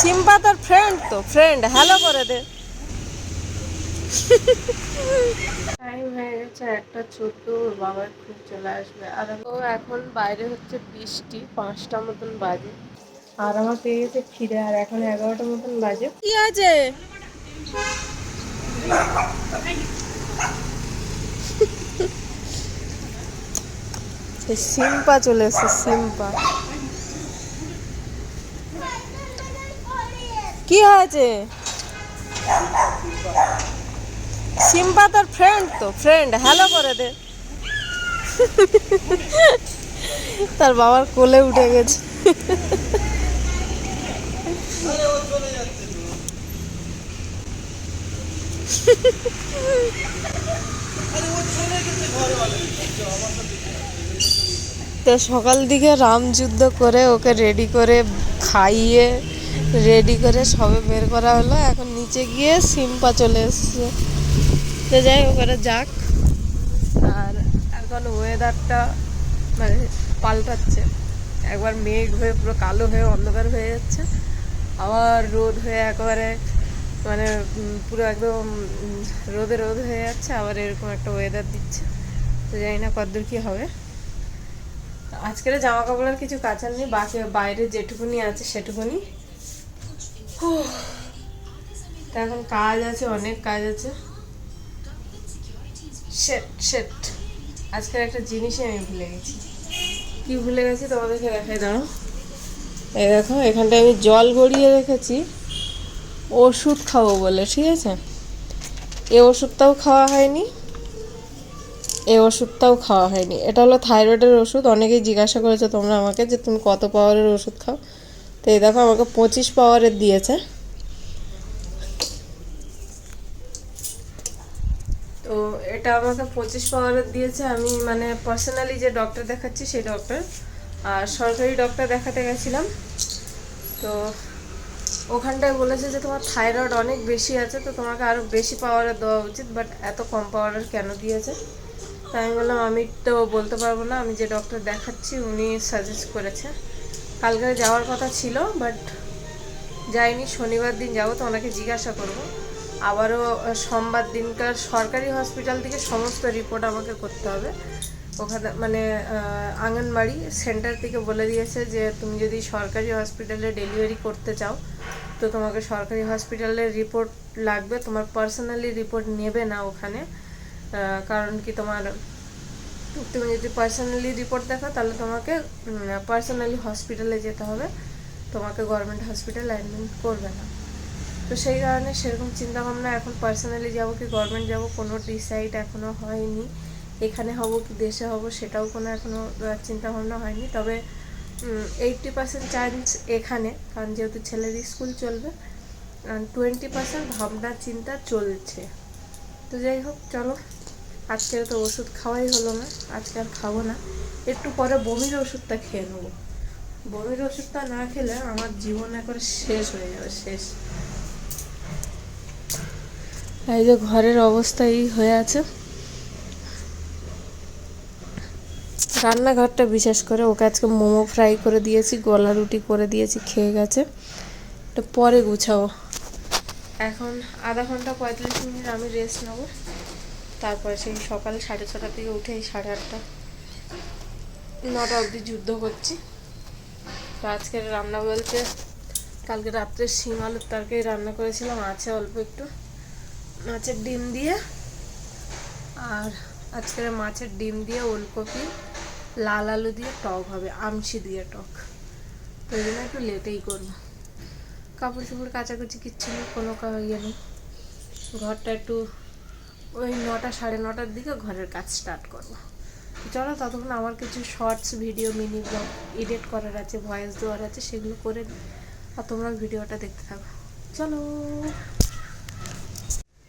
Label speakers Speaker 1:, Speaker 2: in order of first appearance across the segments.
Speaker 1: সিম্পা তোর ফ্রেন্ড তো friend hello করে দে। টাইম হয়ে গেছে একটা ওর বাবার খুব চলে আসবে। আর ও এখন বাইরে হচ্ছে বৃষ্টি পাঁচটা মতন বাজে। আর আমার পেয়ে গেছে খিদে আর এখন এগারোটা মতন বাজে। কি আছে? সিম্পা চলে এসছে সিম্পা কি হয়েছে? সিম্পা তোর ফ্রেন্ড তো ফ্রেন্ড হ্যালো করে দে। তার বাবার কোলে উঠে গেছে। সকাল দিকে রামযুদ্ধ করে ওকে রেডি করে খাইয়ে রেডি করে সবে বের করা হলো। এখন নিচে গিয়ে সিম্পা চলে এসছে। তো যাই ওরা যাক। আর এখন ওয়েদারটা মানে পাল্টাচ্ছে। একবার মেঘ হয়ে, পুরো কালো হয়ে, অন্ধকার হয়ে যাচ্ছে। আবার রোদ হয়ে একেবারে মানে পুরো একদম রোদে রোদ হয়ে যাচ্ছে। আবার এরকম একটা ওয়েদার দিচ্ছে। তো জানি না কতদূর কী হবে। আজকের জামা কাপড়ের কিছু কাচার নেই। বাকি বাইরে যেটুকুনি আছে সেটুকুনি। তা এখন কাজ আছে, অনেক কাজ আছে। শেট শেট আজকের একটা জিনিসই আমি ভুলে গেছি। কি ভুলে গেছি তোমাদেরকে দেখাই দাও এই দেখো, এখানটায় আমি জল গড়িয়ে রেখেছি। ওষুধ খাব বলে, ঠিক আছে? এ ওষুধটাও খাওয়া হয়নি। এ ওষুধটাও খাওয়া হয়নি। এটা হলো থাইরয়েডের ওষুধ। অনেকেই জিজ্ঞাসা করেছে তোমরা আমাকে যে তুমি কত পাওয়ারের ওষুধ খাও। তো এই দেখো আমাকে পঁচিশ পাওয়ারের দিয়েছে। তো এটা আমাকে পঁচিশ পাওয়ারের দিয়েছে। আমি মানে পার্সোনালি যে ডক্টর দেখাচ্ছি সেই ডক্টর আর সরকারি ডক্টর দেখাতে গেছিলাম। তো ওখানটায় বলেছে যে তোমার থাইরয়েড অনেক বেশি আছে, তো তোমাকে আরও বেশি পাওয়ারের দেওয়া উচিত বাট এত কম পাওয়ারের কেন দিয়েছে? তাই আমি বললাম, আমি তো বলতে পারব না। আমি যে ডক্টর দেখাচ্ছি, উনি সাজেস্ট করেছে। কালকে যাওয়ার কথা ছিল বাট যাইনি, শনিবার দিন যাব, তো ওনাকে জিজ্ঞাসা করব। আবারও সোমবার দিনকার সরকারি হসপিটাল থেকে সমস্ত রিপোর্ট আমাকে করতে হবে। ওখানে মানে আঙ্গনবাড়ি সেন্টার থেকে বলে দিয়েছে যে, তুমি যদি সরকারি হসপিটালে ডেলিভারি করতে চাও, তো তোমাকে সরকারি হসপিটালের রিপোর্ট লাগবে। তোমার পার্সোনালি রিপোর্ট নেবে না ওখানে। কারণ কি তোমার তুমি যদি পার্সোনালি রিপোর্ট দেখো, তাহলে তোমাকে পার্সোনালি হসপিটালে যেতে হবে। তোমাকে গভর্নমেন্ট হসপিটাল অ্যাডমিট করবে না। তো সেই কারণে সেরকম চিন্তা ভাবনা এখন পার্সোনালি যাব কি গভর্নমেন্ট যাব, কোনো ডিসাইড এখনও হয়নি। এখানে হব কি দেশে হব, সেটাও কোনো এখনও চিন্তা ভাবনা হয়নি। তবে এইটটি পার্সেন্ট চান্স এখানে, কারণ যেহেতু ছেলের স্কুল চলবে টোয়েন্টি পার্সেন্ট ভাবনা চিন্তা চলছে। তো যাই হোক, চলো। আজকে তো ওষুধ খাওয়াই হলো না, আজকে আর খাব না। একটু পরে বমির ওষুধটা খেয়ে নেব। বমির ওষুধটা না খেলে আমার জীবন একবারে শেষ হয়ে যাবে, শেষ। এই যে ঘরের অবস্থা এই হয়ে আছে। রান্নাঘরটা বিশেষ করে ওকে আজকে মোমো ফ্রাই করে দিয়েছি, গলা রুটি করে দিয়েছি, খেয়ে গেছে। এটা পরে গুছাও এখন আধা ঘণ্টা পঁয়তাল্লিশ মিনিট আমি রেস্ট নেব। তারপরে সেই সকাল সাড়ে ছটা থেকে উঠে এই সাড়ে আটটা, নটা অবধি যুদ্ধ করছি। তো আজকের রান্না বলতে কালকে রাত্রে শিম আলুর তরকারি রান্না করেছিলাম, আছে অল্প একটু। মাছের ডিম দিয়ে আর আজকের মাছের ডিম দিয়ে ওলকপি, লাল আলু দিয়ে টক হবে আমসি দিয়ে টক। তো এই জন্য একটু লেটেই করব। কাপড় চোপড় কাচাকুচি কিচ্ছু নেই, কোনো ইয়ে নেই। ঘরটা একটু ওই নটা সাড়ে নটার দিকে ঘরের কাজ স্টার্ট করব চলো ততক্ষণ আমার কিছু shorts video mini blog edit করার আছে ভয়েস দেওয়ার আছে, সেগুলো করে। আর তোমরা ভিডিওটা দেখতে থাকো। চলো।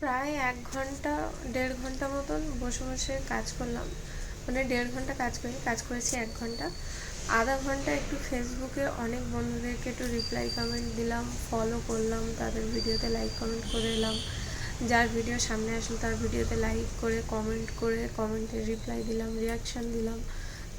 Speaker 1: প্রায় এক ঘণ্টা, দেড় ঘণ্টা মতন বসে বসে কাজ করলাম। মানে দেড় ঘণ্টা কাজ করি, কাজ করেছি এক ঘণ্টা। আধা ঘণ্টা একটু ফেসবুকে অনেক বন্ধুদেরকে একটু রিপ্লাই কমেন্ট দিলাম ফলো করলাম, তাদের ভিডিওতে লাইক কমেন্ট করে এলাম। যার ভিডিও সামনে আসলো, তার ভিডিওতে লাইক করে কমেন্ট করে কমেন্টে রিপ্লাই দিলাম রিয়াকশান দিলাম।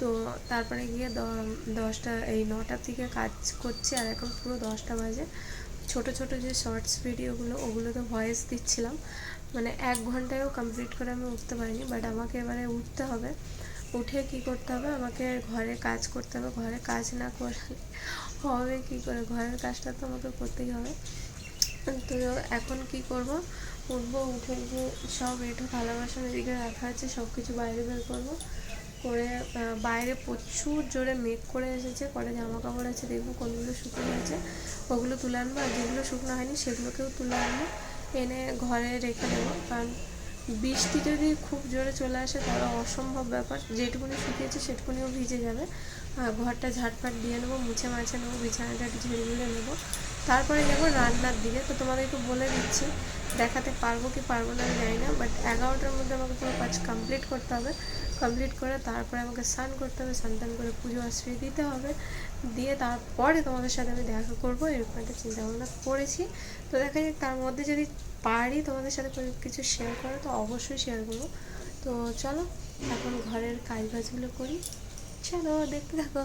Speaker 1: তো তারপরে গিয়ে দশটা, এই নটা থেকে কাজ করছি আর এখন পুরো দশটা বাজে। ছোট ছোট যে শর্টস ভিডিওগুলো ওগুলোতে ভয়েস দিচ্ছিলাম। মানে এক ঘন্টায়ও কমপ্লিট করে আমি উঠতে পারিনি বাট আমাকে এবারে উঠতে হবে। উঠে কি করতে হবে? আমাকে ঘরে কাজ করতে হবে। ঘরে কাজ না করলে হবে কি করে? ঘরের কাজটা তো আমাকে করতেই হবে। তো এখন কি করব? উঠবো উঠে যে সব একটু ভালোবাসার এদিকে রাখা আছে সব কিছু বাইরে বের করব। করে বাইরে প্রচুর জোরে মেঘ করে এসেছে কটা জামা কাপড় আছে, দেখব কোনগুলো শুকনো আছে ওগুলো তুলে আনব, আর যেগুলো শুকনো হয়নি সেগুলোকেও তুলে আনব, এনে ঘরে রেখে দেবো, কারণ বৃষ্টি যদি খুব জোরে চলে আসে তাহলে অসম্ভব ব্যাপার। যেটুকুনি শুকিয়েছে সেটুকুনিও ভিজে যাবে। ঘরটা ঝাটফাট দিয়ে নেব, মুছে মাছে নেব, বিছানাটা একটু ঝেড়ে নেব। তারপরে যাব রান্নার দিকে। তো তোমাদেরকে বলে দিচ্ছি, দেখাতে পারব কি পারব না আমি জানি না বাট এগারোটার মধ্যে আমাকে পুরো কাজ কমপ্লিট করতে হবে। কমপ্লিট করে তারপরে আমাকে স্নান করতে হবে, স্নান টান করে পুজো আশ্রী দিতে হবে। দিয়ে তারপরে তোমাদের সাথে আমি দেখা করব, এরকম একটা চিন্তা ভাবনা করেছি। তো দেখা যাক, তার মধ্যে যদি পারি তোমাদের সাথে কিছু শেয়ার করো তো অবশ্যই শেয়ার করব। তো চলো, এখন ঘরের কাজ বাজগুলো করি। চলো, দেখতে থাকো।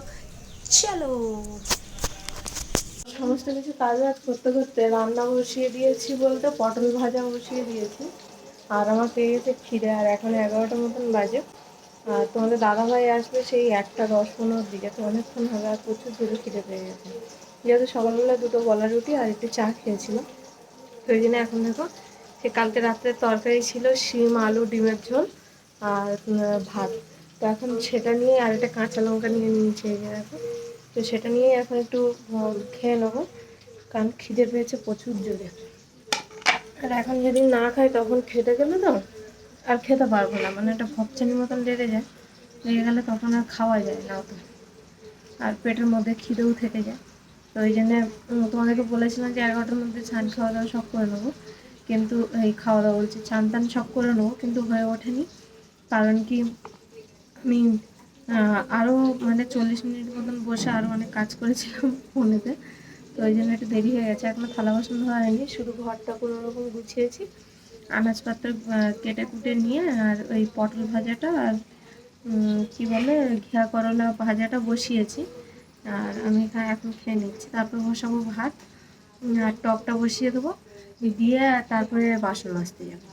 Speaker 1: চলো। সমস্ত কিছু কাজ বাজ করতে করতে রান্না বসিয়ে দিয়েছি বলতে পটল ভাজা বসিয়ে দিয়েছি। আর আমার পেয়ে গেছে খিদে, আর এখন এগারোটার মতন বাজে। আর তোমাদের দাদাভাই আসবে সেই একটা দশ পনেরোর দিকে, তো অনেকক্ষণ হবে আর প্রচুর জোরে খিদে পেয়ে গেছে। যেহেতু সকালবেলা দুটো গলা রুটি আর একটু চা খেয়েছিলাম। ওই জন্য এখন দেখো, সে কালকে রাত্রে তরকারি ছিল শিম, আলু, ডিমের ঝোল আর ভাত। তো এখন সেটা নিয়ে আর একটা কাঁচা লঙ্কা নিয়ে নিয়েছি এই দেখো। তো সেটা নিয়ে এখন একটু খেয়ে নেব, কারণ খিদে পেয়েছে প্রচুর জোরে। আর এখন যদি না খাই তখন খেতে গেলে তো আর খেতে পারব না মানে একটা ভপচানির মতন লেগে যায়। লেগে গেলে তখন আর খাওয়া যায় না অত। আর পেটের মধ্যে খিদেও থেকে যায়। তো ওই জন্যে তোমাদেরকে বলেছিলাম যে এগারোটার মধ্যে ছান খাওয়া দাওয়া সব করে নেব। কিন্তু এই খাওয়া দাওয়া বলছি চান টান সব করে নেব, কিন্তু হয়ে ওঠেনি। কারণ কি, আমি আরও মানে চল্লিশ মিনিট মতন বসে আরও অনেক কাজ করেছিলাম ফোনেতে। তো ওই জন্য একটু দেরি হয়ে গেছে। এখনও থালা বাসন ধোয়া হয়নি, শুধু ঘরটা কোনো রকম গুছিয়েছি। আনাজপত্র কেটে কুটে নিয়ে আর ওই পটল ভাজাটা আর কি বলে, ঘিয়া করলা ভাজাটা বসিয়েছি। আর আমি এখানে এখন খেয়ে নিচ্ছি। তারপর বসাবো ভাত আর টকটা বসিয়ে দেবো। দিয়ে তারপরে বাসন মাজতে যাব।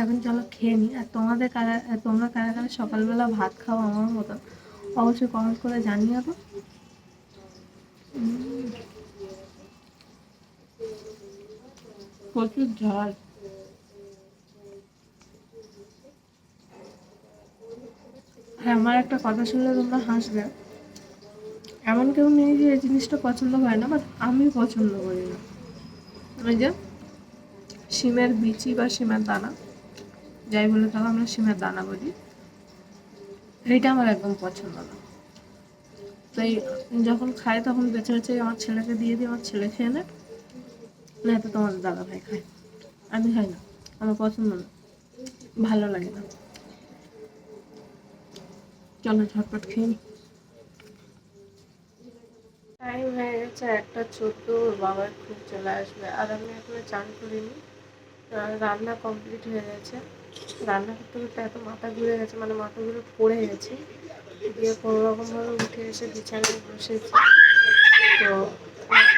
Speaker 1: এখন চলো খেয়ে নিই আর তোমাদের কারা তোমরা কারা কারা সকালবেলা ভাত খাও আমার মতো অবশ্যই কমেন্ট করে জানিয়ে তো প্রচুর ঝাল। আর আমার একটা কথা শুনলে তোমরা হাসবে। এমন কেউ নেই যে এই জিনিসটা পছন্দ হয় না বাট আমি পছন্দ করি না। ওই যে শিমের বিচি বা শিমের দানা, যাই বলে তাহলে আমরা শিমের দানা বলি। এইটা আমার একদম পছন্দ না। তাই যখন খাই তখন বেছে বেছে আমার ছেলেকে দিয়ে দিই, আমার ছেলে খেয়ে নেয়। না তো তোমার দাদা ভাই খায়। আমি খাই না, আমার পছন্দ না, ভালো লাগে না। চলো ঝটপট খেয়ে নিই টাইম হয়ে গেছে, একটা চোদ্দ ওর বাবার খুব চলে আসবে। আর আমি এখনও চান করিনি। রান্না কমপ্লিট হয়ে গেছে। রান্না করতে করতে এত মাথা ঘুরে গেছে মানে মাথা ঘুরে পড়ে গেছে। দিয়ে কোনো রকমভাবে উঠে এসে বিছানায় বসেছি। তো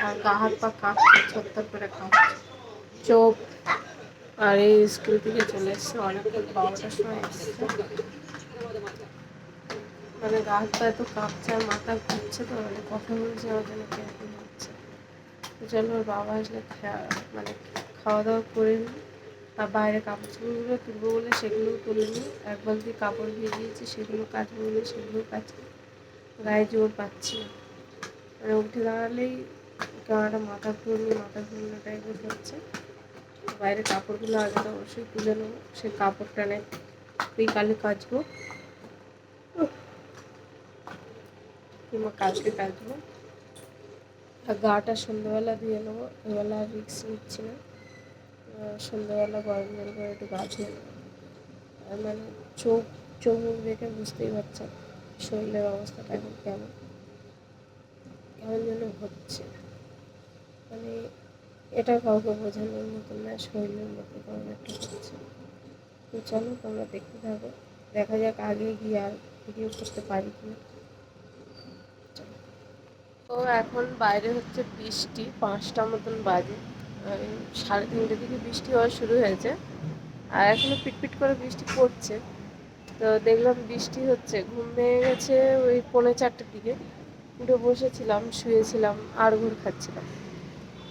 Speaker 1: আর গা হাত পা কাঁপছে, ছত্তর করে কাঁপছে। চোখ আর এই স্কুল থেকে চলে এসছে। অনেকক্ষণ বারোটার সময় এসছে। মানে গা হাত পা এত কাঁপছে আর মাথা ঘুরছে তো মানে কথা বলছে, আমার জন্য কীরকম হচ্ছে তো চলো ওর বাবা আসলে মানে খাওয়া দাওয়া করে নিই আর বাইরে কাপড় চোপড়গুলো তুলবো বলে সেগুলোও তুলে নিই এক বালতি কাপড় ভিজিয়েছি সেগুলো কাচবো বলে সেগুলো কাচবো গায়ে জোর পাচ্ছি না। মানে উঠে দাঁড়ালেই কেমন মাথা ঘুরনি, মাথা ঘুরনো টাইপের হচ্ছে। বাইরে কাপড়গুলো আগে তো অবশ্যই তুলে নেব। সেই কাপড়টা নে বিকালে কাচবো। কিংবা কালকে কাচবো আর গাটা সন্ধ্যেবেলা ধুয়ে নেব, এবেলা রিক্স নিচ্ছি না। সন্ধ্যেবেলা গরম জল করে একটু গা ধুয়ে নেব। মানে চোখ চোখ মুখ দেখে বুঝতেই পারছেন শরীরের অবস্থাটা এখন কেমন। কেমন যেন হচ্ছে। মানে এটা কাউকে বোঝানোর মতো না, শরীরের মতো কেমন একটা হচ্ছে। তো চলো তোমরা দেখতে থাকো, দেখা যাক আগে গিয়ে আর ভিডিও করতে পারি কিনা। চলো তো এখন বাইরে হচ্ছে বৃষ্টি, পাঁচটা মতন বাজে। সাড়ে তিনটের দিকে বৃষ্টি হওয়া শুরু হয়েছে। আর এখনও পিটপিট করে বৃষ্টি পড়ছে। তো দেখলাম বৃষ্টি হচ্ছে। ঘুম ভেঙে গেছে ওই পৌনে চারটের দিকে। উঠে বসেছিলাম, শুয়েছিলাম আর ঘুর খাচ্ছিলাম।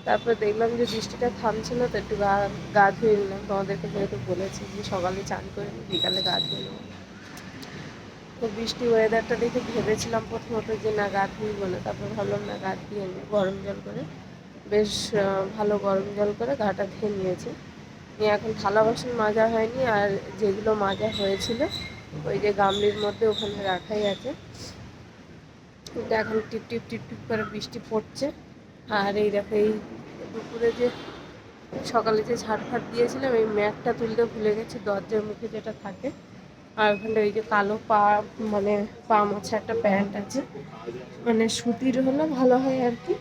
Speaker 1: তারপর দেখলাম যে বৃষ্টিটা থামছে না, তো একটু গা গা ধুয়ে নিলাম। তোমাদেরকে যেহেতু বলেছি যে সকালে চান করে বিকালে গা ধুয়ে নেব। তো বৃষ্টি ওয়েদারটা দেখে ভেবেছিলাম প্রথমত যে, না, গা ধুইব না। তারপর ভাবলাম, না, গা ধুয়ে নিই গরম জল করে, বেশ ভালো গরম জল করে গাটা ধুয়ে নিয়েছি। নিয়ে এখন থালা বাসন মাজা হয়নি, আর যেগুলো মাজা হয়েছিল, ওই যে গামলির মধ্যে ওখানে রাখাই আছে। কিন্তু এখন টিপ টিপ টিপ টিপ করে বৃষ্টি পড়ছে। আর এই দেখো, এই দুপুরে যে, সকালে যে ঝাড় ফাট দিয়েছিলাম, এই ম্যাটটা তুলতে ভুলে গেছি, দরজার মুখে যেটা থাকে। আর ওখানটা ওই যে কালো পা মানে পা মোছা একটা প্যান্ট আছে। মানে সুতির হলে ভালো হয় আর কি।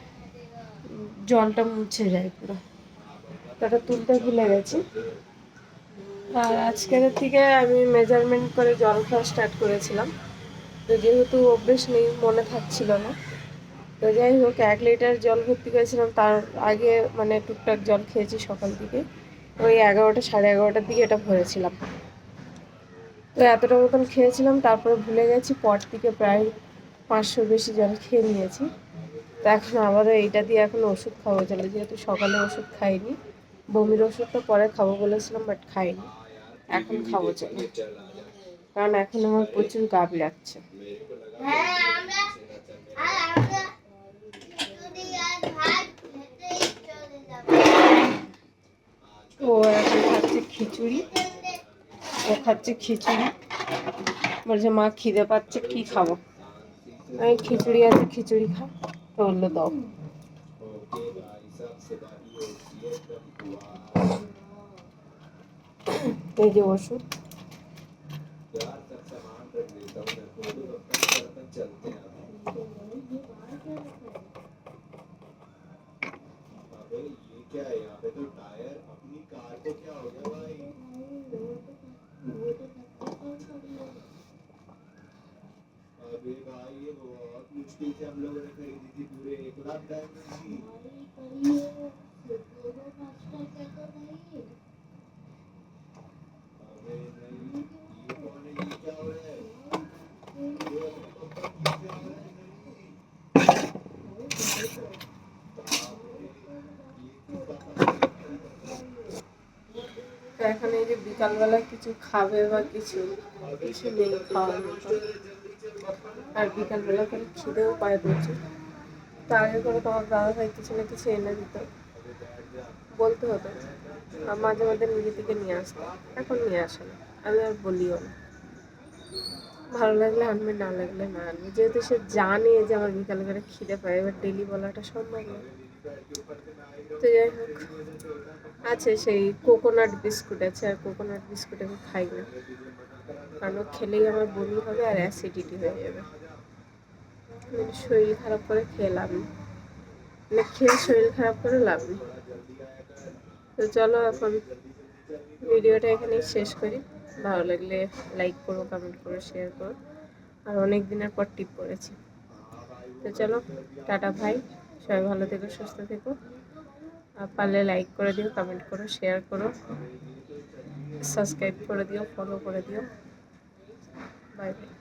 Speaker 1: জলটা মুছে যায় পুরো। তো ওটা তুলতে ভুলে গেছি। আর আজকের থেকে আমি মেজারমেন্ট করে জল খাওয়া স্টার্ট করেছিলাম। তো যেহেতু অভ্যেস নেই, মনে থাকছিল না। তো যাই হোক, এক লিটার জল ভর্তি করেছিলাম। তার আগে মানে টুকটাক জল খেয়েছি সকাল থেকে ওই এগারোটা, সাড়ে এগারোটার দিকে এটা ভরেছিলাম। তো এতটা মতন খেয়েছিলাম, তারপরে ভুলে গেছি, পর থেকে প্রায় পাঁচশোর বেশি জল খেয়ে নিয়েছি। তো এখন আবারও এইটা দিয়ে এখন ওষুধ খাব চলে যেহেতু সকালে ওষুধ খাইনি। বমির ওষুধটা পরে খাব বলেছিলাম বাট খাইনি। এখন খাব চলে। কারণ এখন আমার প্রচুর গাব লাগছে। ও, এখন খাচ্ছে খিচুড়ি। ও খাচ্ছে খিচুড়ি বলছে মা খিদে পাচ্ছে কি খাবো আমি খিচুড়ি আছে খিচুড়ি খা তো বললো দাও এই যে ওষুধ
Speaker 2: ये क्या है यहाँ पे तो टायर अपनी कार को क्या हो गया भाई अबे भाई ये बहुत मुश्किल से हम लोगों ने खरीदी थी पूरे एक लाख डायमंड की
Speaker 1: বিকালবেলা কিছু খাবে বা কিছু কিছু নেই খাওয়ার মতো। আর বিকালবেলা করে খিদেও পায় প্রচুর। তো আগে করে তোমার দাদা ভাই কিছু না কিছু এনে দিত। বলতে হতো আর মাঝে মাঝে নিজে থেকে নিয়ে আসতো। এখন নিয়ে আসে না। আমি আর বলিও না। ভালো লাগলে আনবে, না লাগলে না আনবে। যেহেতু সে জানে যে আমার বিকাল করে খিদে পায়, এবার ডেলি বলাটা সম্ভব না। তো যাই হোক, আছে সেই কোকোনাট বিস্কুট আছে, আর কোকোনাট বিস্কুট আমি খাই না কারণ খেলেই আমার বমি হবে আর অ্যাসিডিটি হয়ে যাবে। মানে শরীর খারাপ করে খেয়ে লাভ নেই মানে খেয়ে শরীর খারাপ করে লাভ নেই। তো চলো এখন ভিডিওটা এখানেই শেষ করি। ভালো লাগলে লাইক করো কমেন্ট করো শেয়ার করো। আর অনেক দিনের পর টিপ করেছি। তো চলো, টাটা ভাই সবাই ভালো থেকো, সুস্থ থেকো। আর পারলে লাইক করে দিও কমেন্ট করো শেয়ার করো। সাবস্ক্রাইব করে দিও ফলো করে দিও। Bye bye